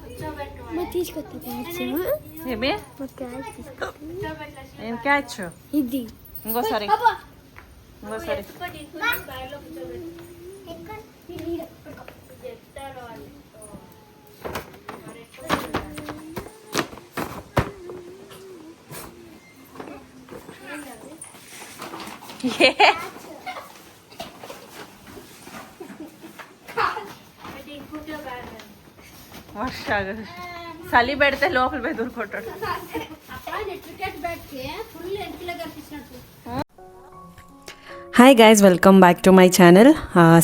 కూర్చోబెట్ల ఏం క్యాచ్? ఇది. ఇంకోసారి. ఇంకోసారి. అది ఇంకొక బ్యాగ్ అది. వర్ష చలి పెడితే లోపల పోయి దూరుకుంటాడు hi guys welcome back to my channel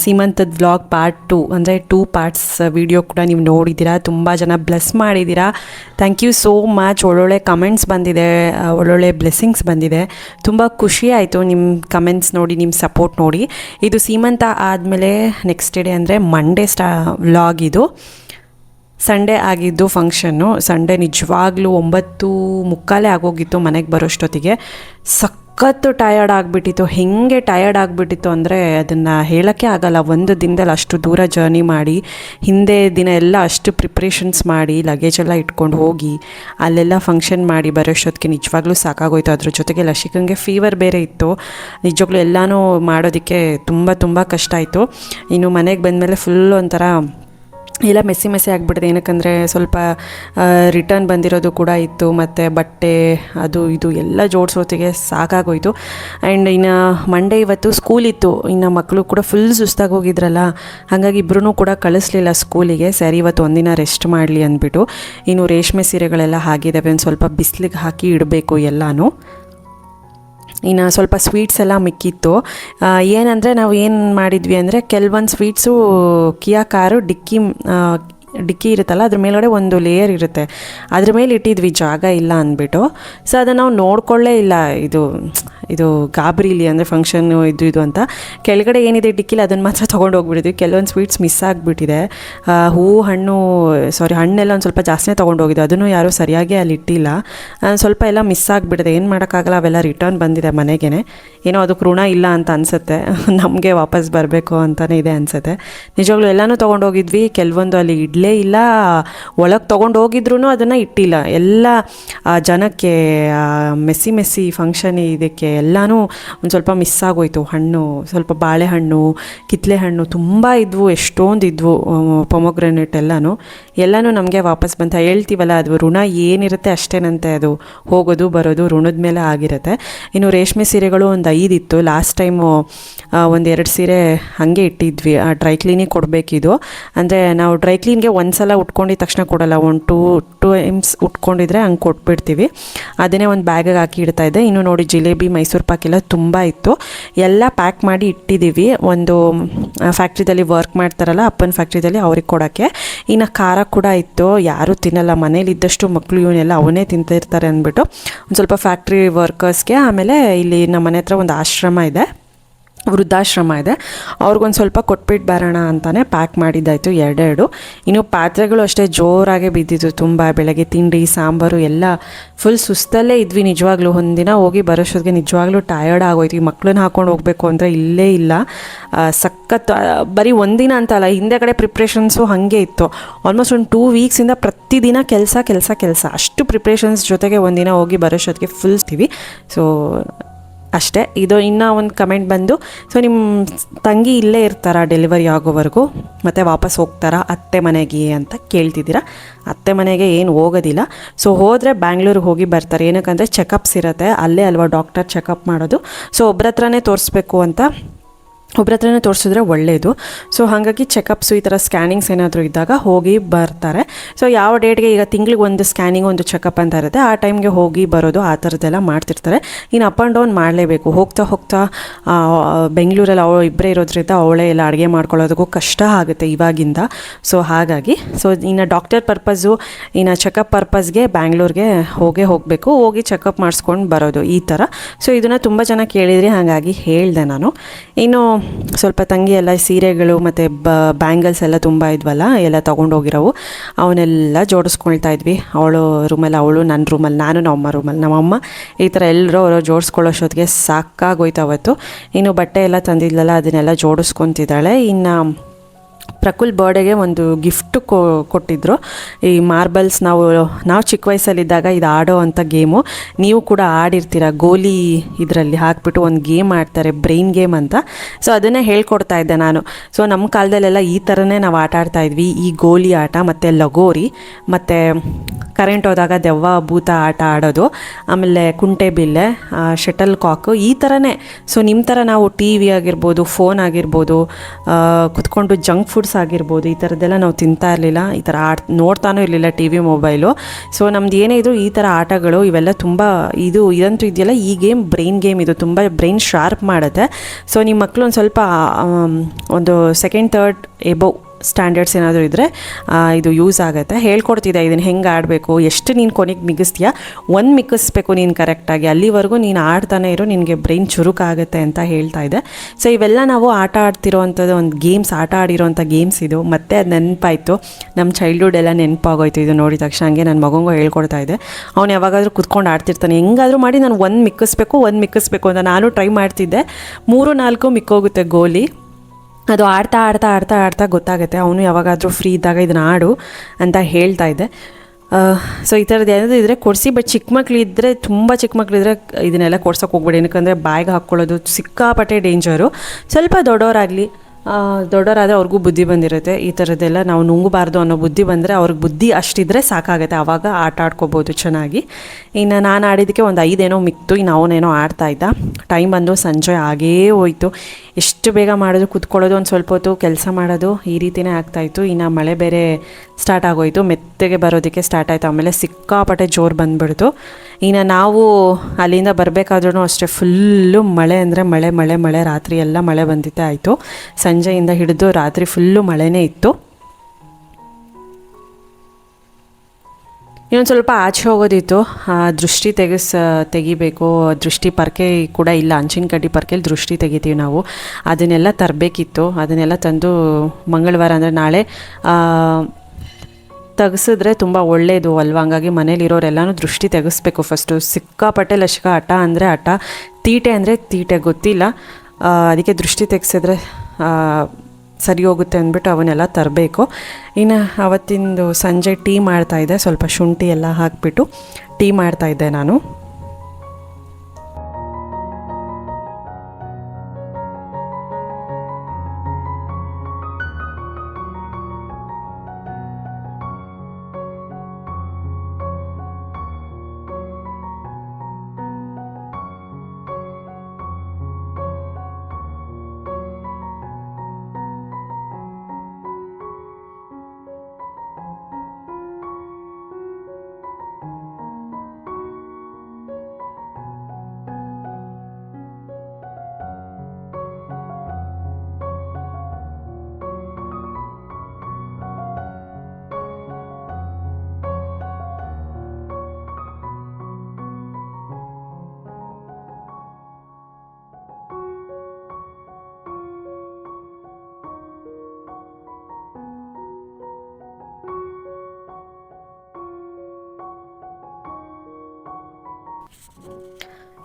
ಸೀಮಂತದ vlog part two ಅಂದರೆ ಟೂ ಪಾರ್ಟ್ಸ್ ವಿಡಿಯೋ ಕೂಡ ನೀವು ನೋಡಿದ್ದೀರಾ. ತುಂಬ ಜನ ಬ್ಲೆಸ್ ಮಾಡಿದ್ದೀರಾ. ಥ್ಯಾಂಕ್ ಯು ಸೋ ಮಚ್ ಒಳ್ಳೊಳ್ಳೆ ಕಮೆಂಟ್ಸ್ ಬಂದಿದೆ ಒಳ್ಳೊಳ್ಳೆ ಬ್ಲೆಸ್ಸಿಂಗ್ಸ್ ಬಂದಿದೆ. ತುಂಬ ಖುಷಿ ಆಯಿತು ನಿಮ್ಮ ಕಮೆಂಟ್ಸ್ ನೋಡಿ ನಿಮ್ಮ ಸಪೋರ್ಟ್ ನೋಡಿ. ಇದು ಸೀಮಂತ ಆದಮೇಲೆ ನೆಕ್ಸ್ಟ್ ಡೇ ಅಂದರೆ ಮಂಡೇ ಸ್ಟಾ ವ್ಲಾಗ್ ಇದು. ಸಂಡೇ ಆಗಿದ್ದು ಫಂಕ್ಷನ್ನು ಸಂಡೇ ನಿಜವಾಗ್ಲೂ ಒಂಬತ್ತು ಮುಕ್ಕಾಲೇ ಆಗೋಗಿತ್ತು ಮನೆಗೆ ಬರೋಷ್ಟೊತ್ತಿಗೆ. ಸಖತ್ತು ಟಯರ್ಡ್ ಆಗಿಬಿಟ್ಟಿತ್ತು. ಹೆಂಗೆ ಟಯರ್ಡ್ ಆಗಿಬಿಟ್ಟಿತ್ತು ಅಂದರೆ ಅದನ್ನು ಹೇಳೋಕ್ಕೆ ಆಗಲ್ಲ. ಒಂದು ದಿನದಲ್ಲಿ ಅಷ್ಟು ದೂರ ಜರ್ನಿ ಮಾಡಿ, ಹಿಂದೆ ದಿನ ಎಲ್ಲ ಅಷ್ಟು ಪ್ರಿಪ್ರೇಷನ್ಸ್ ಮಾಡಿ ಲಗೇಜ್ ಎಲ್ಲ ಇಟ್ಕೊಂಡು ಹೋಗಿ, ಅಲ್ಲೆಲ್ಲ ಫಂಕ್ಷನ್ ಮಾಡಿ ಬರೋಷ್ಟೊತ್ತಿಗೆ ನಿಜವಾಗ್ಲೂ ಸಾಕಾಗೋಯ್ತು. ಅದ್ರ ಜೊತೆಗೆ ಲಸಿಕಂಗೆ ಫೀವರ್ ಬೇರೆ ಇತ್ತು. ನಿಜವಾಗ್ಲೂ ಎಲ್ಲನೂ ಮಾಡೋದಕ್ಕೆ ತುಂಬ ತುಂಬ ಕಷ್ಟ ಆಯಿತು. ಇನ್ನು ಮನೆಗೆ ಬಂದಮೇಲೆ ಫುಲ್ ಒಂಥರ ಎಲ್ಲ ಮೆಸ್ಸಿ ಮೆಸ್ಸಿ ಆಗಿಬಿಟ್ಟಿದೆ. ಏನಕ್ಕಂದರೆ ಸ್ವಲ್ಪ ರಿಟರ್ನ್ ಬಂದಿರೋದು ಕೂಡ ಇತ್ತು, ಮತ್ತು ಬಟ್ಟೆ, ಅದು ಇದು ಎಲ್ಲ ಜೋಡಿಸೋತಿಗೆ ಸಾಕಾಗೋಯಿತು. ಆ್ಯಂಡ್ ಇನ್ನು ಮಂಡೇ ಇವತ್ತು ಸ್ಕೂಲ್ ಇತ್ತು. ಇನ್ನು ಮಕ್ಕಳು ಕೂಡ ಫುಲ್ ಸುಸ್ತಾಗಿ ಹೋಗಿದ್ರಲ್ಲ, ಹಾಗಾಗಿ ಇಬ್ಬರೂ ಕೂಡ ಕಳಿಸ್ಲಿಲ್ಲ ಸ್ಕೂಲಿಗೆ ಸರಿ, ಇವತ್ತು ಒಂದಿನ ರೆಸ್ಟ್ ಮಾಡಲಿ ಅಂದ್ಬಿಟ್ಟು. ಇನ್ನು ರೇಷ್ಮೆ ಸೀರೆಗಳೆಲ್ಲ ಹಾಗಿದ್ದಾವೆ ಒಂದು ಸ್ವಲ್ಪ ಬಿಸಿಲಿಗೆ ಹಾಕಿ ಇಡಬೇಕು ಎಲ್ಲನೂ. ಇನ್ನು ಸ್ವಲ್ಪ ಸ್ವೀಟ್ಸ್ ಎಲ್ಲ ಮಿಕ್ಕಿತ್ತು. ಏನಂದರೆ ನಾವು ಏನು ಮಾಡಿದ್ವಿ ಅಂದರೆ ಕೆಲವೊಂದು ಸ್ವೀಟ್ಸು ಕಿಯಾ ಕಾರು, ಡಿಕ್ಕಿ ಡಿಕ್ಕಿ ಇರುತ್ತಲ್ಲ, ಅದ್ರ ಮೇಲ್ಗಡೆ ಒಂದು ಲೇಯರ್ ಇರುತ್ತೆ. ಅದ್ರ ಮೇಲೆ ಇಟ್ಟಿದ್ವಿ, ಜಾಗ ಇಲ್ಲ ಅಂದ್ಬಿಟ್ಟು. ಸೊ ಅದನ್ನು ನಾವು ನೋಡ್ಕೊಳ್ಳೇ ಇಲ್ಲ. ಇದು ಇದು ಗಾಬರಿಲಿ ಅಂದರೆ ಫಂಕ್ಷನ್ನು ಇದು ಇದು ಅಂತ. ಕೆಳಗಡೆ ಏನಿದೆ ಡಿಕ್ಕಿಲಿ, ಅದನ್ನು ಮಾತ್ರ ತೊಗೊಂಡು ಹೋಗ್ಬಿಟ್ಟಿದ್ವಿ. ಕೆಲವೊಂದು ಸ್ವೀಟ್ಸ್ ಮಿಸ್ ಆಗಿಬಿಟ್ಟಿದೆ. ಹೂವು, ಹಣ್ಣು ಸಾರಿ ಹಣ್ಣೆಲ್ಲ ಒಂದು ಸ್ವಲ್ಪ ಜಾಸ್ತಿನೇ ತೊಗೊಂಡೋಗಿದ್ದು ಅದನ್ನು ಯಾರೂ ಸರಿಯಾಗಿ ಅಲ್ಲಿ ಇಟ್ಟಿಲ್ಲ. ಸ್ವಲ್ಪ ಎಲ್ಲ ಮಿಸ್ ಆಗಿಬಿಟ್ಟಿದೆ. ಏನು ಮಾಡೋಕ್ಕಾಗಲ್ಲ, ಅವೆಲ್ಲ ರಿಟರ್ನ್ ಬಂದಿದೆ ಮನೆಗೇ ಏನೋ ಅದಕ್ಕೆ ಋಣ ಇಲ್ಲ ಅಂತ ಅನಿಸುತ್ತೆ. ನಮಗೆ ವಾಪಸ್ ಬರಬೇಕು ಅಂತಲೇ ಇದೆ ಅನಿಸುತ್ತೆ. ನಿಜವಾಗ್ಲೂ ಎಲ್ಲನೂ ತೊಗೊಂಡೋಗಿದ್ವಿ ಕೆಲವೊಂದು ಅಲ್ಲಿ ಇಡಲೇ ಇಲ್ಲ ಒಳಗೆ ತೊಗೊಂಡು ಹೋಗಿದ್ರು ಅದನ್ನು ಇಟ್ಟಿಲ್ಲ. ಎಲ್ಲ ಜನಕ್ಕೆ ಮೆಸ್ಸಿ ಮೆಸ್ಸಿ ಫಂಕ್ಷನ್ ಇದಕ್ಕೆ ಎಲ್ಲನೂ ಒಂದು ಸ್ವಲ್ಪ ಮಿಸ್ ಆಗೋಯ್ತು. ಹಣ್ಣು, ಸ್ವಲ್ಪ ಬಾಳೆಹಣ್ಣು ಕಿತ್ಲೆ ಹಣ್ಣು ತುಂಬ ಇದ್ವು, ಎಷ್ಟೊಂದು ಇದ್ವು ಪೊಮೊಗ್ರೆನೇಟ್ ಎಲ್ಲನೂ. ಎಲ್ಲನೂ ನಮಗೆ ವಾಪಸ್ ಬಂತ. ಹೇಳ್ತೀವಲ್ಲ, ಅದು ಋಣ ಏನಿರುತ್ತೆ ಅಷ್ಟೇನಂತೆ ಅದು. ಹೋಗೋದು, ಬರೋದು ಋಣದ ಮೇಲೆ ಆಗಿರುತ್ತೆ. ಇನ್ನು ರೇಷ್ಮೆ ಸೀರೆಗಳು ಒಂದು ಐದು ಇತ್ತು. ಲಾಸ್ಟ್ ಟೈಮು ಒಂದು ಎರಡು ಸೀರೆ ಹಾಗೆ ಇಟ್ಟಿದ್ವಿ. ಆ ಡ್ರೈ ಕ್ಲೀನಿಗೆ ಕೊಡಬೇಕಿದು. ಅಂದರೆ ನಾವು ಡ್ರೈ ಕ್ಲೀನ್ಗೆ ಒಂದು ಸಲ ಉಟ್ಕೊಂಡಿದ ತಕ್ಷಣ ಕೊಡಲ್ಲ. ಒಂದು ಟೂ ಟೂ ಟೈಮ್ಸ್ ಉಟ್ಕೊಂಡಿದ್ರೆ ಹಂಗೆ ಕೊಟ್ಬಿಡ್ತೀವಿ. ಅದನ್ನೇ ಒಂದು ಬ್ಯಾಗಿಗೆ ಹಾಕಿ ಇಡ್ತಾ ಇದ್ದೆ. ಇನ್ನು ನೋಡಿ ಜಿಲೇಬಿ, ಮೈಸೂರು ಪಾಕ್ ಎಲ್ಲ ತುಂಬ ಇತ್ತು. ಎಲ್ಲ ಪ್ಯಾಕ್ ಮಾಡಿ ಇಟ್ಟಿದ್ದೀವಿ ಒಂದು ಫ್ಯಾಕ್ಟ್ರಿದಲ್ಲಿ ವರ್ಕ್ ಮಾಡ್ತಾರಲ್ಲ, ಅಪ್ಪನ ಫ್ಯಾಕ್ಟ್ರಿದಲ್ಲಿ ಅವ್ರಿಗೆ ಕೊಡೋಕ್ಕೆ. ಇನ್ನು ಖಾರ ಕೂಡ ಇತ್ತು. ಯಾರೂ ತಿನ್ನಲ್ಲ. ಮನೇಲಿದ್ದಷ್ಟು ಮಕ್ಕಳು ಇವನ್ನೆಲ್ಲ ಅವನೇ ತಿಂತಿರ್ತಾರೆ ಅಂದ್ಬಿಟ್ಟು. ಒಂದು ಸ್ವಲ್ಪ ಫ್ಯಾಕ್ಟ್ರಿ ವರ್ಕರ್ಸ್ಗೆ ಆಮೇಲೆ ಇಲ್ಲಿ ನಮ್ಮ ಮನೆ ಹತ್ರ ಒಂದು ಆಶ್ರಮ ಇದೆ. ವೃದ್ಧಾಶ್ರಮ ಇದೆ. ಅವ್ರಿಗೊಂದು ಸ್ವಲ್ಪ ಕೊಟ್ಬಿಟ್ಟು ಬರೋಣ ಅಂತಲೇ ಪ್ಯಾಕ್ ಮಾಡಿದ್ದಾಯಿತು ಎರಡೆರಡು. ಇನ್ನು ಪಾತ್ರೆಗಳು ಅಷ್ಟೇ ಜೋರಾಗೆ ಬಿದ್ದಿದ್ದು ತುಂಬ, ಬೆಳಗ್ಗೆ ತಿಂಡಿ, ಸಾಂಬಾರು ಎಲ್ಲ ಫುಲ್ ಸುಸ್ತಲ್ಲೇ ಇದ್ವಿ ನಿಜವಾಗ್ಲೂ. ಒಂದಿನ ಹೋಗಿ ಬರೋಷ್ಟೊತ್ತಿಗೆ ನಿಜವಾಗ್ಲೂ ಟಯರ್ಡ್ ಆಗೋಯ್ತು. ಈ ಮಕ್ಳನ್ನ ಹಾಕೊಂಡು ಹೋಗಬೇಕು ಅಂದರೆ ಇಲ್ಲೇ ಇಲ್ಲ. ಸಖತ್ ಬರೀ ಒಂದಿನ ಅಂತ ಅಲ್ಲ, ಹಿಂದೆ ಕಡೆ ಪ್ರಿಪ್ರೇಷನ್ಸು ಹಾಗೆ ಇತ್ತು. ಆಲ್ಮೋಸ್ಟ್ ಒಂದು ಟೂ ವೀಕ್ಸಿಂದ ಪ್ರತಿದಿನ ಕೆಲಸ ಕೆಲಸ ಕೆಲಸ. ಅಷ್ಟು ಪ್ರಿಪ್ರೇಷನ್ಸ್ ಜೊತೆಗೆ ಒಂದಿನ ಹೋಗಿ ಬರೋಷ್ಟೊತ್ತಿಗೆ ಫುಲ್ ತೀವಿ. ಸೊ ಅಷ್ಟೇ. ಇದು ಇನ್ನೂ ಒಂದು ಕಮೆಂಟ್ ಬಂದು ಸೊ ನಿಮ್ಮ ತಂಗಿ ಇಲ್ಲೇ ಇರ್ತಾರಾ ಡೆಲಿವರಿ ಆಗೋವರೆಗೂ? ಮತ್ತು ವಾಪಸ್ ಹೋಗ್ತಾರಾ ಅತ್ತೆ ಮನೆಗೆ ಅಂತ ಕೇಳ್ತಿದ್ದೀರಾ? ಅತ್ತೆ ಮನೆಗೆ ಏನು ಹೋಗೋದಿಲ್ಲ. ಸೊ ಹೋದರೆ ಬ್ಯಾಂಗ್ಳೂರಿಗೆ ಹೋಗಿ ಬರ್ತಾರೆ. ಏನಕ್ಕಂದರೆ ಚೆಕಪ್ಸ್ ಇರುತ್ತೆ. ಅಲ್ಲೇ ಅಲ್ವಾ ಡಾಕ್ಟರ್ ಚೆಕಪ್ ಮಾಡೋದು. ಸೊ ಒಬ್ಬರ ಹತ್ರನೇ ತೋರಿಸ್ಬೇಕು ಅಂತ ಒಬ್ರ ಹತ್ರನೇ ತೋರಿಸಿದ್ರೆ ಒಳ್ಳೆಯದು ಸೊ ಹಾಗಾಗಿ ಚೆಕಪ್ಸು ಈ ಥರ ಸ್ಕ್ಯಾನಿಂಗ್ಸ್ ಏನಾದರೂ ಇದ್ದಾಗ ಹೋಗಿ ಬರ್ತಾರೆ. ಸೊ ಯಾವ ಡೇಟ್ಗೆ ಈಗ ತಿಂಗಳಿಗೆ ಒಂದು ಸ್ಕ್ಯಾನಿಂಗ್ ಒಂದು ಚೆಕಪ್ ಅಂತ ಇರುತ್ತೆ, ಆ ಟೈಮ್ಗೆ ಹೋಗಿ ಬರೋದು ಆ ಥರದ್ದೆಲ್ಲ ಮಾಡ್ತಿರ್ತಾರೆ. ಇನ್ನು ಅಪ್ ಆ್ಯಂಡ್ ಡೌನ್ ಮಾಡಲೇಬೇಕು. ಹೋಗ್ತಾ ಹೋಗ್ತಾ ಬೆಂಗಳೂರಲ್ಲಿ ಅವಳು ಇಬ್ಬರೇ ಇರೋದ್ರಿಂದ ಅವಳೇ ಎಲ್ಲ ಅಡುಗೆ ಮಾಡ್ಕೊಳ್ಳೋದಕ್ಕೂ ಕಷ್ಟ ಆಗುತ್ತೆ ಇವಾಗಿಂದ. ಸೊ ಹಾಗಾಗಿ ಸೊ ಇನ್ನು ಡಾಕ್ಟರ್ ಪರ್ಪಸ್ಸು ಇನ್ನು ಚೆಕಪ್ ಪರ್ಪಸ್ಗೆ ಬ್ಯಾಂಗ್ಳೂರಿಗೆ ಹೋಗೇ ಹೋಗಬೇಕು. ಹೋಗಿ ಚೆಕಪ್ ಮಾಡಿಸ್ಕೊಂಡು ಬರೋದು ಈ ಥರ ಸೊ ಇದನ್ನು ತುಂಬ ಜನ ಕೇಳಿದ್ರಿ ಹಾಗಾಗಿ ಹೇಳಿದೆ ನಾನು. ಇನ್ನು ಸ್ವಲ್ಪ ತಂಗಿ ಎಲ್ಲ ಸೀರೆಗಳು ಮತ್ತು ಬ ಬ್ಯಾಂಗಲ್ಸ್ ಎಲ್ಲ ತುಂಬ ಇದ್ವಲ್ಲ, ಎಲ್ಲ ತೊಗೊಂಡೋಗಿರೋವು ಅವನ್ನೆಲ್ಲ ಜೋಡಿಸ್ಕೊಳ್ತಾ ಇದ್ವಿ. ಅವಳು ರೂಮಲ್ಲಿ, ಅವಳು ನನ್ನ ರೂಮಲ್ಲಿ, ನಾನು ನಮ್ಮಮ್ಮ ರೂಮಲ್ಲಿ. ನಮ್ಮಮ್ಮ ಈ ಥರ ಎಲ್ಲರೂ ಅವರು ಜೋಡಿಸ್ಕೊಳ್ಳೋಷ್ಟೊತ್ತಿಗೆ ಸಾಕಾಗೋಯ್ತು ಅವತ್ತು. ಇನ್ನು ಬಟ್ಟೆ ಎಲ್ಲ ತಂದಿದ್ಲಲ್ಲ, ಅದನ್ನೆಲ್ಲ ಜೋಡಿಸ್ಕೊತಿದ್ದಾಳೆ. ಇನ್ನು ಪ್ರಕುಲ್ ಬರ್ಡೇಗೆ ಒಂದು ಗಿಫ್ಟ್ ಕೊ ಕೊಟ್ಟಿದ್ದರು ಈ ಮಾರ್ಬಲ್ಸ್ ನಾವು ನಾವು ಚಿಕ್ಕ ವಯಸ್ಸಲ್ಲಿದ್ದಾಗ ಇದು ಆಡೋ ಅಂಥ ಗೇಮು. ನೀವು ಕೂಡ ಆಡಿರ್ತೀರ, ಗೋಲಿ ಇದರಲ್ಲಿ ಹಾಕ್ಬಿಟ್ಟು ಒಂದು ಗೇಮ್ ಆಡ್ತಾರೆ, ಬ್ರೈನ್ ಗೇಮ್ ಅಂತ. ಸೊ, ಅದನ್ನೇ ಹೇಳ್ಕೊಡ್ತಾ ಇದ್ದೆ ನಾನು. ಸೊ, ನಮ್ಮ ಕಾಲದಲ್ಲೆಲ್ಲ ಈ ಥರನೇ ನಾವು ಆಟ ಆಡ್ತಾ ಇದ್ವಿ. ಈ ಗೋಲಿ ಆಟ, ಮತ್ತು ಲಗೋರಿ, ಮತ್ತು ಕರೆಂಟ್ ಹೋದಾಗ ದೆವ್ವ ಭೂತ ಆಟ ಆಡೋದು, ಆಮೇಲೆ ಕುಂಟೆ ಬಿಲ್ಲೆ ಶಟಲ್ ಕಾಕು, ಈ ಥರನೇ. ಸೊ ನಿಮ್ಮ ಥರ ನಾವು ಟಿ ವಿ ಆಗಿರ್ಬೋದು, ಫೋನ್ ಆಗಿರ್ಬೋದು ಕುತ್ಕೊಂಡು ಜಂಕ್ ಫುಡ್ಸ್ ಆಗಿರ್ಬೋದು, ಈ ಥರದ್ದೆಲ್ಲ ನಾವು ತಿಂತಾ ಇರಲಿಲ್ಲ. ಈ ಥರ ಆಟ ನೋಡ್ತಾನೂ ಇರಲಿಲ್ಲ ಟಿ ವಿ ಮೊಬೈಲು. ಸೊ, ನಮ್ದು ಏನೇ ಇದ್ರು ಈ ಥರ ಆಟಗಳು ಇವೆಲ್ಲ ತುಂಬ ಇದು, ಇದಂತೂ ಇದೆಯಲ್ಲ, ಈ ಗೇಮ್ ಬ್ರೈನ್ ಗೇಮ್ ಇದು. ತುಂಬ ಬ್ರೈನ್ ಶಾರ್ಪ್ ಮಾಡುತ್ತೆ. ಸೊ, ನಿಮ್ಮ ಮಕ್ಕಳು ಒಂದು ಸ್ವಲ್ಪ ಒಂದು ಸೆಕೆಂಡ್ ಥರ್ಡ್ ಎಬೋವ್ ಸ್ಟ್ಯಾಂಡರ್ಡ್ಸ್ ಏನಾದರೂ ಇದ್ದರೆ ಇದು ಯೂಸ್ ಆಗುತ್ತೆ. ಹೇಳ್ಕೊಡ್ತಿದ್ದೆ ಇದನ್ನು ಹೆಂಗೆ ಆಡಬೇಕು, ಎಷ್ಟು ನೀನು ಕೊನೆಗೆ ಮಿಗಿಸ್ತೀಯಾ? ಒಂದು ಮಿಕ್ಕಿಸ್ಬೇಕು ನೀನು ಕರೆಕ್ಟಾಗಿ ಅಲ್ಲಿವರೆಗೂ ನೀನು ಆಡ್ತಾನೆ ಇರೋ, ನಿನಗೆ ಬ್ರೈನ್ ಚುರುಕಾಗುತ್ತೆ ಅಂತ ಹೇಳ್ತಾ ಇದ್ದೆ ಸೊ ಇವೆಲ್ಲ ನಾವು ಆಟ ಆಡ್ತಿರೋವಂಥದ್ದು ಒಂದು ಗೇಮ್ಸ್ ಆಟ ಆಡಿರೋವಂಥ ಗೇಮ್ಸ್ ಇದು. ಮತ್ತೆ ಅದು ನೆನಪಾಯಿತು. ನಮ್ಮ ಚೈಲ್ಡ್ಹುಡ್ ಎಲ್ಲ ನೆನಪಾಗೋಯ್ತು ಇದು ನೋಡಿದ ತಕ್ಷಣ. ಹಂಗೆ ನನ್ನ ಮಗಂಗೂ ಹೇಳ್ಕೊಡ್ತಾ ಇದ್ದೆ ಅವ್ನು ಯಾವಾಗಾದರೂ ಕುತ್ಕೊಂಡು ಆಡ್ತಿರ್ತಾನೆ. ಹೆಂಗಾದರೂ ಮಾಡಿ ನಾನು ಒಂದು ಮಿಕ್ಕಿಸ್ಬೇಕು ಒಂದು ಮಿಕ್ಕಿಸ್ಬೇಕು ಅಂತ ನಾನು ಟ್ರೈ ಮಾಡ್ತಿದ್ದೆ. ಮೂರು ನಾಲ್ಕು ಮಿಕ್ಕೋಗುತ್ತೆ ಗೋಲಿ. ಅದು ಆಡ್ತಾ ಆಡ್ತಾ ಆಡ್ತಾ ಆಡ್ತಾ ಗೊತ್ತಾಗುತ್ತೆ. ಅವನು ಯಾವಾಗಾದರೂ ಫ್ರೀ ಇದ್ದಾಗ ಇದನ್ನ ಆಡು ಅಂತ ಹೇಳ್ತಾ ಇದ್ದೆ. ಸೊ ಈ ಥರದ್ದು ಏನಾದರೂ ಇದ್ದರೆ ಕೊಡಿಸಿ ಬಟ್ ಚಿಕ್ಕ ಮಕ್ಳು ಇದ್ದರೆ ತುಂಬ ಚಿಕ್ಕ ಮಕ್ಳು ಇದ್ದರೆ ಇದನ್ನೆಲ್ಲ ಕೊಡ್ಸೋಕೆ ಹೋಗ್ಬೇಡಿ. ಏನಕ್ಕಂದರೆ ಬಾಯಿಗೆ ಹಾಕ್ಕೊಳ್ಳೋದು ಸಿಕ್ಕಾಪಟ್ಟೆ ಡೇಂಜರು ಸ್ವಲ್ಪ ದೊಡ್ಡವರಾಗಲಿ ದೊಡ್ಡವರಾದರೆ ಅವ್ರಿಗೂ ಬುದ್ಧಿ ಬಂದಿರುತ್ತೆ. ಈ ಥರದ್ದೆಲ್ಲ ನಾವು ನುಂಗಬಾರ್ದು ಅನ್ನೋ ಬುದ್ಧಿ ಬಂದರೆ ಅವ್ರಿಗೆ ಬುದ್ಧಿ ಅಷ್ಟಿದ್ರೆ ಸಾಕಾಗುತ್ತೆ. ಆವಾಗ ಆಟ ಆಡ್ಕೋಬೋದು ಚೆನ್ನಾಗಿ. ಇನ್ನು ನಾನು ಆಡಿದ್ದಕ್ಕೆ ಒಂದು ಐದೇನೋ ಮಿಕ್ತು, ಇನ್ನು ಅವನೇನೋ ಇದ್ದ. ಟೈಮ್ ಬಂದು ಸಂಜೆ ಆಗೇ ಹೋಯಿತು. ಎಷ್ಟು ಬೇಗ ಮಾಡೋದು ಕುತ್ಕೊಳ್ಳೋದು ಒಂದು ಸ್ವಲ್ಪ ಹೊತ್ತು, ಕೆಲಸ ಮಾಡೋದು ಈ ರೀತಿಯೇ ಆಗ್ತಾಯಿತ್ತು ಇನ್ನು ಮಳೆ ಬೇರೆ ಸ್ಟಾರ್ಟ್ ಆಗೋಯ್ತು. ಮೆತ್ತಗೆ ಬರೋದಕ್ಕೆ ಸ್ಟಾರ್ಟ್ ಆಯಿತು. ಆಮೇಲೆ ಸಿಕ್ಕಾಪಟ್ಟೆ ಜೋರು ಬಂದ್ಬಿಡ್ತು. ಇನ್ನು ನಾವು ಅಲ್ಲಿಂದ ಬರಬೇಕಾದ್ರೂ ಅಷ್ಟೇ ಫುಲ್ಲು ಮಳೆ ಅಂದರೆ ಮಳೆ ಮಳೆ ಮಳೆ, ರಾತ್ರಿ ಎಲ್ಲ ಮಳೆ ಬಂದಿದ್ದೇ ಆಯಿತು. ಸಂಜೆಯಿಂದ ಹಿಡಿದು ರಾತ್ರಿ ಫುಲ್ಲು ಮಳೆನೇ ಇತ್ತು. ಇನ್ನೊಂದು ಸ್ವಲ್ಪ ಆಚೆ ಹೋಗೋದಿತ್ತು. ದೃಷ್ಟಿ ತೆಗೆಸ್, ತೆಗಿಬೇಕು. ದೃಷ್ಟಿ ಪರ್ಕೆ ಕೂಡ ಇಲ್ಲ. ಅಂಚಿನ ಕಡ್ಡಿ ಪರ್ಕೆಲಿ ದೃಷ್ಟಿ ತೆಗಿತೀವಿ ನಾವು. ಅದನ್ನೆಲ್ಲ ತರಬೇಕಿತ್ತು. ಅದನ್ನೆಲ್ಲ ತಂದು ಮಂಗಳವಾರ ಅಂದರೆ ನಾಳೆ ತೆಗೆಸಿದ್ರೆ ತುಂಬ ಒಳ್ಳೆಯದು ಅಲ್ವಾ? ಹಂಗಾಗಿ ಮನೇಲಿರೋರೆಲ್ಲನೂ ದೃಷ್ಟಿ ತೆಗೆಸ್ಬೇಕು ಫಸ್ಟು. ಸಿಕ್ಕಾಪಟ್ಟೆ ಲಶಕ ಹಠ ಅಂದರೆ ಹಠ, ತೀಟೆ ಅಂದರೆ ತೀಟೆ ಗೊತ್ತಿಲ್ಲ. ಅದಕ್ಕೆ ದೃಷ್ಟಿ ತೆಗೆಸಿದ್ರೆ ಸರಿ ಹೋಗುತ್ತೆ ಅಂದ್ಬಿಟ್ಟು ಅವನ್ನೆಲ್ಲ ತರಬೇಕು. ಇನ್ನು ಅವತ್ತಿಂದು ಸಂಜೆ ಟೀ ಮಾಡ್ತಾಯಿದ್ದೆ ಸ್ವಲ್ಪ ಶುಂಠಿ ಎಲ್ಲ ಹಾಕಿಬಿಟ್ಟು ಟೀ ಮಾಡ್ತಾಯಿದ್ದೆ ನಾನು.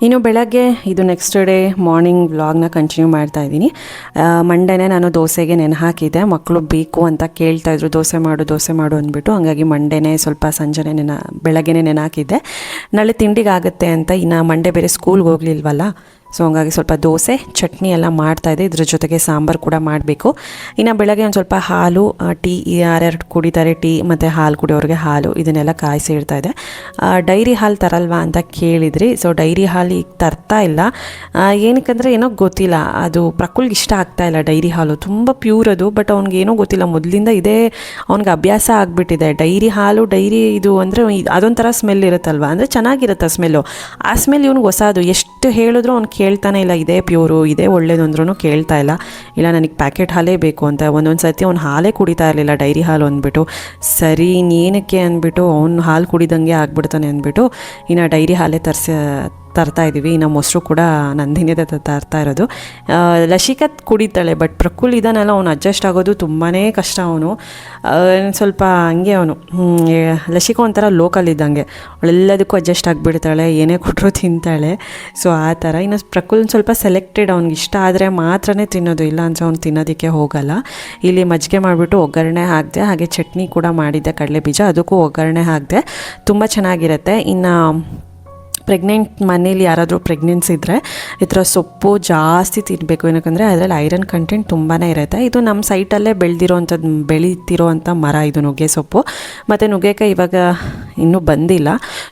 ಇನ್ನು ಬೆಳಗ್ಗೆ ಇದು ನೆಕ್ಸ್ಟ್ ಡೇ ಮಾರ್ನಿಂಗ್ ವ್ಲಾಗ್ನ ಕಂಟಿನ್ಯೂ ಮಾಡ್ತಾ ಇದ್ದೀನಿ. ಮಂಡೇನೆ ನಾನು ದೋಸೆಗೆ ನೆನೆ ಹಾಕಿದ್ದೆ ಮಕ್ಕಳು ಬೇಕು ಅಂತ ಕೇಳ್ತಾ ಇದ್ರು. ದೋಸೆ ಮಾಡು ದೋಸೆ ಮಾಡು ಅಂದ್ಬಿಟ್ಟು ಹಂಗಾಗಿ ಮಂಡೇನೆ ಸ್ವಲ್ಪ ಸಂಜೆನೆ ನೆನ, ಬೆಳಗ್ಗೆನೆ ನೆನೆ ಹಾಕಿದ್ದೆ ನಾಳೆ ತಿಂಡಿಗಾಗುತ್ತೆ ಅಂತ ಇನ್ನು ಮಂಡೇ ಬೇರೆ ಸ್ಕೂಲ್ಗೆ ಹೋಗ್ಲಿಲ್ವಲ್ಲ? ಸೊ ಹಂಗಾಗಿ ಸ್ವಲ್ಪ ದೋಸೆ, ಚಟ್ನಿ ಎಲ್ಲ ಇದೆ ಇದ್ರ ಜೊತೆಗೆ ಸಾಂಬಾರು ಕೂಡ ಮಾಡಬೇಕು. ಇನ್ನು ಬೆಳಗ್ಗೆ ಒಂದು ಸ್ವಲ್ಪ ಹಾಲು ಟೀ ಯಾರ್ಯಾರು ಕುಡಿತಾರೆ, ಟೀ ಮತ್ತು ಹಾಲು ಕುಡಿಯೋರಿಗೆ ಹಾಲು ಇದನ್ನೆಲ್ಲ ಕಾಯಿಸಿ ಇಡ್ತಾ ಇದೆ ಡೈರಿ ಹಾಲು ತರಲ್ವಾ ಅಂತ ಕೇಳಿದ್ರಿ. ಸೊ ಡೈರಿ ಹಾಲು ಈಗ ತರ್ತಾ ಇಲ್ಲ. ಏನಕ್ಕಂದರೆ ಏನೋ ಗೊತ್ತಿಲ್ಲ. ಅದು ಪ್ರಕುಲ್ಗೆ ಇಷ್ಟ ಆಗ್ತಾ ಇಲ್ಲ ಡೈರಿ ಹಾಲು. ತುಂಬ ಪ್ಯೂರ್ ಅದು, ಬಟ್ ಅವ್ನಿಗೆ ಏನೋ ಗೊತ್ತಿಲ್ಲ. ಮೊದಲಿಂದ ಇದೇ ಅವ್ನಿಗೆ ಅಭ್ಯಾಸ ಆಗಿಬಿಟ್ಟಿದೆ. ಡೈರಿ ಹಾಲು, ಡೈರಿ ಇದು ಅಂದರೆ ಅದೊಂಥರ ಸ್ಮೆಲ್ ಇರುತ್ತಲ್ವ? ಅಂದರೆ ಚೆನ್ನಾಗಿರುತ್ತೆ ಸ್ಮೆಲ್ಲು ಆ ಸ್ಮೆಲ್ ಇವ್ನಿಗೆ ಹೊಸದು. ಎಷ್ಟು ಹೇಳಿದ್ರು ಅವ್ನು ಕೇಳ್ತಾನೆ ಇಲ್ಲ, ಇದೇ ಪ್ಯೂರು, ಇದೇ ಒಳ್ಳೇದು ಅಂದ್ರೂ ಕೇಳ್ತಾ ಇಲ್ಲ. ಇಲ್ಲ, ನನಗೆ ಪ್ಯಾಕೆಟ್ ಹಾಲೇ ಬೇಕು ಅಂತ ಒಂದೊಂದು ಸರ್ತಿ ಅವ್ನು ಹಾಲೇ ಕುಡಿತಾ ಇರಲಿಲ್ಲ, ಡೈರಿ ಹಾಲು ಅಂದ್ಬಿಟ್ಟು. ಸರಿ ಇನ್ನೇನಕ್ಕೆ ಅಂದ್ಬಿಟ್ಟು, ಅವ್ನು ಹಾಲು ಕುಡಿದಂಗೆ ಆಗ್ಬಿಡ್ತಾನೆ ಅಂದ್ಬಿಟ್ಟು, ಇನ್ನು ಡೈರಿ ಹಾಲೇ ತರಿಸಿ ತರ್ತಾ ಇದ್ದೀವಿ. ಇನ್ನು ಮೊಸರು ಕೂಡ ನಂದಿನಿಯದ ತರ್ತಾ ಇರೋದು. ಲಶಿಕಾ ಕುಡಿತಾಳೆ ಬಟ್ ಪ್ರಕುಲ್ ಇದಾನಲ್ಲ ಅವನು ಅಡ್ಜಸ್ಟ್ ಆಗೋದು ತುಂಬಾ ಕಷ್ಟ ಅವನು. ಸ್ವಲ್ಪ ಹಂಗೆ ಅವನು. ಲಶಿಕಾ ಒಂಥರ ಲೋಕಲ್ ಇದ್ದಂಗೆ. ಅವಳೆಲ್ಲದಕ್ಕೂ ಅಡ್ಜಸ್ಟ್ ಆಗಿಬಿಡ್ತಾಳೆ, ಏನೇ ಕೊಟ್ಟರು ತಿಂತಾಳೆ. ಸೊ ಆ ಥರ. ಇನ್ನು ಪ್ರಕುಲ್ ಸ್ವಲ್ಪ ಸೆಲೆಕ್ಟೆಡ್ ಅವ್ನಿಗೆ ಇಷ್ಟ ಆದರೆ ಮಾತ್ರನೇ ತಿನ್ನೋದು ಇಲ್ಲ ಅಂದರೆ ಅವ್ನು ತಿನ್ನೋದಕ್ಕೆ ಹೋಗಲ್ಲ. ಇಲ್ಲಿ ಮಜ್ಜಿಗೆ ಮಾಡಿಬಿಟ್ಟು ಒಗ್ಗರಣೆ ಹಾಕಿದೆ, ಹಾಗೆ ಚಟ್ನಿ ಕೂಡ ಮಾಡಿದ್ದೆ, ಕಡಲೆ ಬೀಜ, ಅದಕ್ಕೂ ಒಗ್ಗರಣೆ ಹಾಕಿದೆ. ತುಂಬ ಚೆನ್ನಾಗಿರುತ್ತೆ. ಇನ್ನು ಪ್ರೆಗ್ನೆಂಟ್ ಮನೇಲಿ ಯಾರಾದರೂ ಪ್ರೆಗ್ನೆನ್ಸಿ ಇದ್ದರೆ ಈ ಥರ ಸೊಪ್ಪು ಜಾಸ್ತಿ ತಿನ್ನಬೇಕು ಏನಕ್ಕಂದರೆ ಅದರಲ್ಲಿ ಐರನ್ ಕಂಟೆಂಟ್ ತುಂಬಾ ಇರುತ್ತೆ. ಇದು ನಮ್ಮ ಸೈಟಲ್ಲೇ ಬೆಳೆದಿರೋವಂಥದ್ದು ಬೆಳೀತಿರೋವಂಥ ಮರ ಇದು ನುಗ್ಗೆ ಸೊಪ್ಪು. ಮತ್ತು ನುಗ್ಗೆಕಾಯಿ ಇವಾಗ ಇನ್ನೂ ಬಂದಿಲ್ಲ.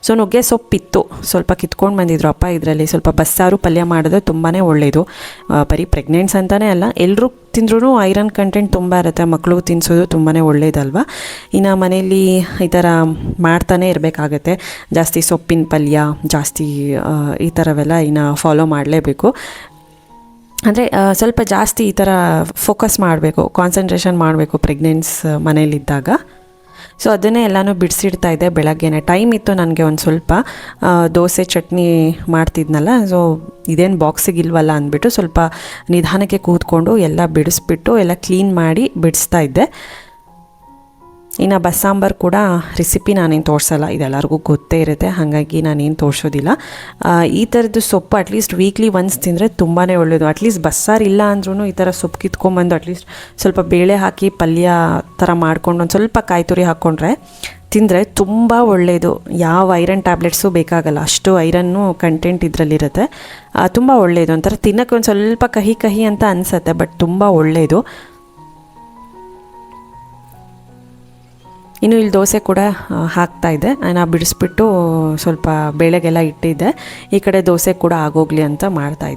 ಸೊ ನುಗ್ಗೆ ಸೊಪ್ಪಿತ್ತು. ಸ್ವಲ್ಪ ಕಿತ್ಕೊಂಡು ಬಂದಿದ್ರು ಅಪ್ಪ ಇದರಲ್ಲಿ. ಸ್ವಲ್ಪ ಬಸ್ಸಾರು ಪಲ್ಯ ಮಾಡಿದ್ರೆ ತುಂಬಾ ಒಳ್ಳೆಯದು ಬರೀ ಪ್ರೆಗ್ನೆಂಟ್ಸ್ ಅಂತಲೇ ಅಲ್ಲ ಎಲ್ಲರೂ ತಿಂದ್ರೂ ಐರನ್ ಕಂಟೆಂಟ್ ತುಂಬ ಇರುತ್ತೆ. ಮಕ್ಕಳು ತಿನ್ನಿಸೋದು ತುಂಬಾ ಒಳ್ಳೇದಲ್ವ? ಇನ್ನು ಮನೆಯಲ್ಲಿ ಈ ಥರ ಮಾಡ್ತಾನೆ ಇರಬೇಕಾಗತ್ತೆ. ಜಾಸ್ತಿ ಸೊಪ್ಪಿನ ಪಲ್ಯ, ಜಾಸ್ತಿ ಈ ಥರವೆಲ್ಲ ಇನ್ನು ಫಾಲೋ ಮಾಡಲೇಬೇಕು. ಅಂದರೆ ಸ್ವಲ್ಪ ಜಾಸ್ತಿ ಈ ಥರ ಫೋಕಸ್ ಮಾಡಬೇಕು ಕಾನ್ಸಂಟ್ರೇಷನ್ ಮಾಡಬೇಕು ಪ್ರೆಗ್ನೆನ್ಸ್ ಮನೇಲಿದ್ದಾಗ ಸೊ ಅದನ್ನೇ ಎಲ್ಲನೂ ಬಿಡಿಸಿಡ್ತಾ ಇದ್ದೆ ಬೆಳಗ್ಗೆನೆ. ಟೈಮ್ ಇತ್ತು ನನಗೆ ಒಂದು ಸ್ವಲ್ಪ. ದೋಸೆ, ಚಟ್ನಿ ಮಾಡ್ತಿದ್ನಲ್ಲ ಸೊ ಇದೇನು ಬಾಕ್ಸಿಗೆ ಇಲ್ವಲ್ಲ ಅಂದ್ಬಿಟ್ಟು ಸ್ವಲ್ಪ ನಿಧಾನಕ್ಕೆ ಕೂತ್ಕೊಂಡು ಎಲ್ಲ ಬಿಡಿಸ್ಬಿಟ್ಟು ಎಲ್ಲ ಕ್ಲೀನ್ ಮಾಡಿ ಬಿಡಿಸ್ತಾ ಇದ್ದೆ. ಇನ್ನು ಬಸ್ಸಾಂಬಾರ್ ಕೂಡ ರೆಸಿಪಿ ನಾನೇನು ತೋರಿಸಲ್ಲ, ಇದೆಲ್ಲರಿಗೂ ಗೊತ್ತೇ ಇರುತ್ತೆ, ಹಾಗಾಗಿ ನಾನೇನು ತೋರಿಸೋದಿಲ್ಲ. ಈ ಥರದ್ದು ಸೊಪ್ಪು ಅಟ್ಲೀಸ್ಟ್ ವೀಕ್ಲಿ ಒನ್ಸ್ ತಿಂದರೆ ತುಂಬಾ ಒಳ್ಳೆಯದು ಅಟ್ಲೀಸ್ಟ್ ಬಸ್ಸಾರು ಇಲ್ಲ ಅಂದ್ರೂ ಈ ಥರ ಸೊಪ್ಪು ಕಿತ್ಕೊಂಬಂದು ಅಟ್ಲೀಸ್ಟ್ ಸ್ವಲ್ಪ ಬೇಳೆ ಹಾಕಿ ಪಲ್ಯ ಥರ ಮಾಡ್ಕೊಂಡು ಒಂದು ಸ್ವಲ್ಪ ಕಾಯಿ ತುರಿ ಹಾಕ್ಕೊಂಡ್ರೆ ತಿಂದರೆ ತುಂಬ ಒಳ್ಳೆಯದು ಯಾವ ಐರನ್ ಟ್ಯಾಬ್ಲೆಟ್ಸು ಬೇಕಾಗಲ್ಲ, ಅಷ್ಟು ಐರನ್ನು ಕಂಟೆಂಟ್ ಇದರಲ್ಲಿರುತ್ತೆ. ತುಂಬ ಒಳ್ಳೆಯದು ಒಂಥರ ತಿನ್ನೋಕ್ಕೆ ಒಂದು ಸ್ವಲ್ಪ ಕಹಿ ಕಹಿ ಅಂತ ಅನಿಸತ್ತೆ ಬಟ್ ತುಂಬ ಒಳ್ಳೆಯದು ಇನ್ನು ಇಲ್ಲಿ ದೋಸೆ ಕೂಡ ಹಾಕ್ತಾ ಇದೆ. ನಾ ಬಿಡಿಸ್ಬಿಟ್ಟು ಸ್ವಲ್ಪ ಬೇಳೆಗೆಲ್ಲ ಇಟ್ಟಿದ್ದೆ. ಈ ಕಡೆ ದೋಸೆ ಕೂಡ ಆಗೋಗ್ಲಿ ಅಂತ ಮಾಡ್ತಾ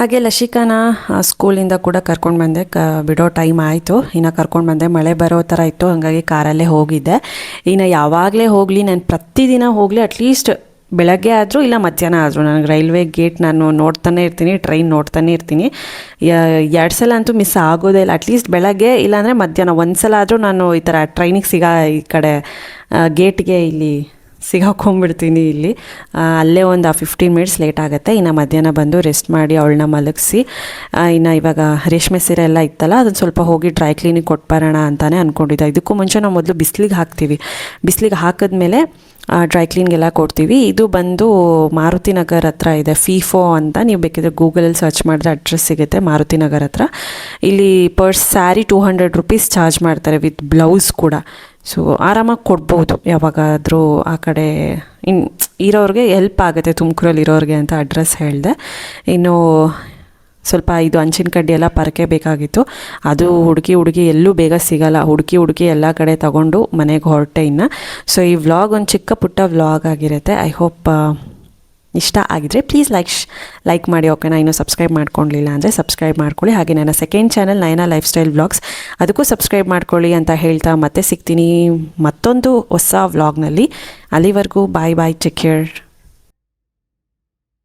ಹಾಗೆ ಲಶಿಕಾನ ಸ್ಕೂಲಿಂದ ಕೂಡ ಕರ್ಕೊಂಡು ಬಂದೆ. ಕ, ಬಿಡೋ ಟೈಮ್ ಆಯಿತು. ಇನ್ನು ಕರ್ಕೊಂಡು ಬಂದೆ. ಮಳೆ ಬರೋ ಥರ ಇತ್ತು. ಹಾಗಾಗಿ ಕಾರಲ್ಲೇ ಹೋಗಿದ್ದೆ. ಇನ್ನು ಯಾವಾಗಲೇ ಹೋಗಲಿ, ನಾನು ಪ್ರತಿದಿನ ಹೋಗಲಿ ಅಟ್ಲೀಸ್ಟ್ ಬೆಳಗ್ಗೆ ಆದರೂ ಇಲ್ಲ ಮಧ್ಯಾಹ್ನ ಆದರೂ. ನನಗೆ ರೈಲ್ವೆ ಗೇಟ್ ನಾನು ನೋಡ್ತಾನೆ ಇರ್ತೀನಿ ಟ್ರೈನ್ ನೋಡ್ತಾನೆ ಇರ್ತೀನಿ. ಎರಡು ಸಲ ಅಂತೂ ಮಿಸ್ ಆಗೋದೇ ಇಲ್ಲ. ಅಟ್ಲೀಸ್ಟ್ ಬೆಳಗ್ಗೆ ಇಲ್ಲಾಂದರೆ ಮಧ್ಯಾಹ್ನ ಒಂದು ಸಲ ಆದರೂ ನಾನು ಈ ಥರ ಟ್ರೈನಿಗೆ ಸಿಗ ಈ ಕಡೆ ಗೇಟ್ಗೆ ಇಲ್ಲಿ ಸಿಗಾಕೊಂಡ್ಬಿಡ್ತೀನಿ ಇಲ್ಲಿ. ಅಲ್ಲೇ ಒಂದು ಫಿಫ್ಟೀನ್ ಮಿನಿಟ್ಸ್ ಲೇಟ್ ಆಗುತ್ತೆ. ಇನ್ನು ಮಧ್ಯಾಹ್ನ ಬಂದು ರೆಸ್ಟ್ ಮಾಡಿ ಅವಳನ್ನ ಮಲಗಿಸಿ. ಇನ್ನು ಇವಾಗ ರೇಷ್ಮೆ ಸೀರೆ ಎಲ್ಲ ಇತ್ತಲ್ಲ ಅದನ್ನು ಸ್ವಲ್ಪ ಹೋಗಿ ಡ್ರೈ ಕ್ಲೀನಿಗೆ ಕೊಟ್ಬರೋಣ ಅಂತಾನೆ ಅಂದ್ಕೊಂಡಿದ್ದೆ ಇದಕ್ಕೂ ಮುಂಚೆ ನಾವು ಮೊದಲು ಬಿಸಿಲಿಗೆ ಹಾಕ್ತೀವಿ. ಬಿಸಿಲಿಗೆ ಹಾಕಿದ್ಮೇಲೆ ಡ್ರೈ ಕ್ಲೀನ್ಗೆಲ್ಲ ಕೊಡ್ತೀವಿ. ಇದು ಬಂದು ಮಾರುತಿ ನಗರ್ ಹತ್ರ ಇದೆ ಫೀಫೋ ಅಂತ. ನೀವು ಬೇಕಿದ್ರೆ ಗೂಗಲಲ್ಲಿ ಸರ್ಚ್ ಮಾಡಿದ್ರೆ ಅಡ್ರೆಸ್ ಸಿಗುತ್ತೆ ಮಾರುತಿ ನಗರ್ ಹತ್ರ. ಇಲ್ಲಿ per saree two hundred rupees charge ಮಾಡ್ತಾರೆ ವಿತ್ ಬ್ಲೌಸ್ ಕೂಡ. ಸೊ ಆರಾಮಾಗಿ ಕೊಡ್ಬೋದು. ಯಾವಾಗಾದರೂ ಆ ಕಡೆ ಇನ್ ಇರೋರಿಗೆ ಹೆಲ್ಪ್ ಆಗುತ್ತೆ, ತುಮಕೂರಲ್ಲಿ ಇರೋರಿಗೆ ಅಂತ ಅಡ್ರೆಸ್ ಹೇಳಿದೆ. ಇನ್ನು ಸ್ವಲ್ಪ ಇದು ಹಂಚಿನ ಕಡ್ಡಿ ಎಲ್ಲ ಪರಕೆ ಬೇಕಾಗಿತ್ತು. ಅದು ಹುಡುಗಿ ಹುಡುಗಿ ಎಲ್ಲೂ ಬೇಗ ಸಿಗಲ್ಲ. ಹುಡುಕಿ ಹುಡುಕಿ ಎಲ್ಲ ಕಡೆ ತಗೊಂಡು ಮನೆಗೆ ಹೊರಟೆ ಇನ್ನು. ಸೊ ಈ ವ್ಲಾಗ್ ಒಂದು ಚಿಕ್ಕ ಪುಟ್ಟ ವ್ಲಾಗ್ ಆಗಿರುತ್ತೆ. ಐ ಹೋಪ್ ಇಷ್ಟ ಆಗಿದ್ರೆ ಪ್ಲೀಸ್ ಲೈಕ್ ಲೈಕ್ ಮಾಡಿ ಓಕೆನಾ? ಇನ್ನೂ ಸಬ್ಸ್ಕ್ರೈಬ್ ಮಾಡ್ಕೊಂಡಿಲ್ಲ ಅಂದರೆ ಸಬ್ಸ್ಕ್ರೈಬ್ ಮಾಡ್ಕೊಳ್ಳಿ. ಹಾಗೆ ನನ್ನ second channel Nayana lifestyle vlogs ಅದಕ್ಕೂ ಸಬ್ಸ್ಕ್ರೈಬ್ ಮಾಡ್ಕೊಳ್ಳಿ ಅಂತ ಹೇಳ್ತಾ ಮತ್ತೆ ಸಿಗ್ತೀನಿ ಮತ್ತೊಂದು ಹೊಸ ವ್ಲಾಗ್ನಲ್ಲಿ ಅಲ್ಲಿವರೆಗೂ ಬಾಯ್ ಬಾಯ್ ಟೇಕ್ ಕೇರ್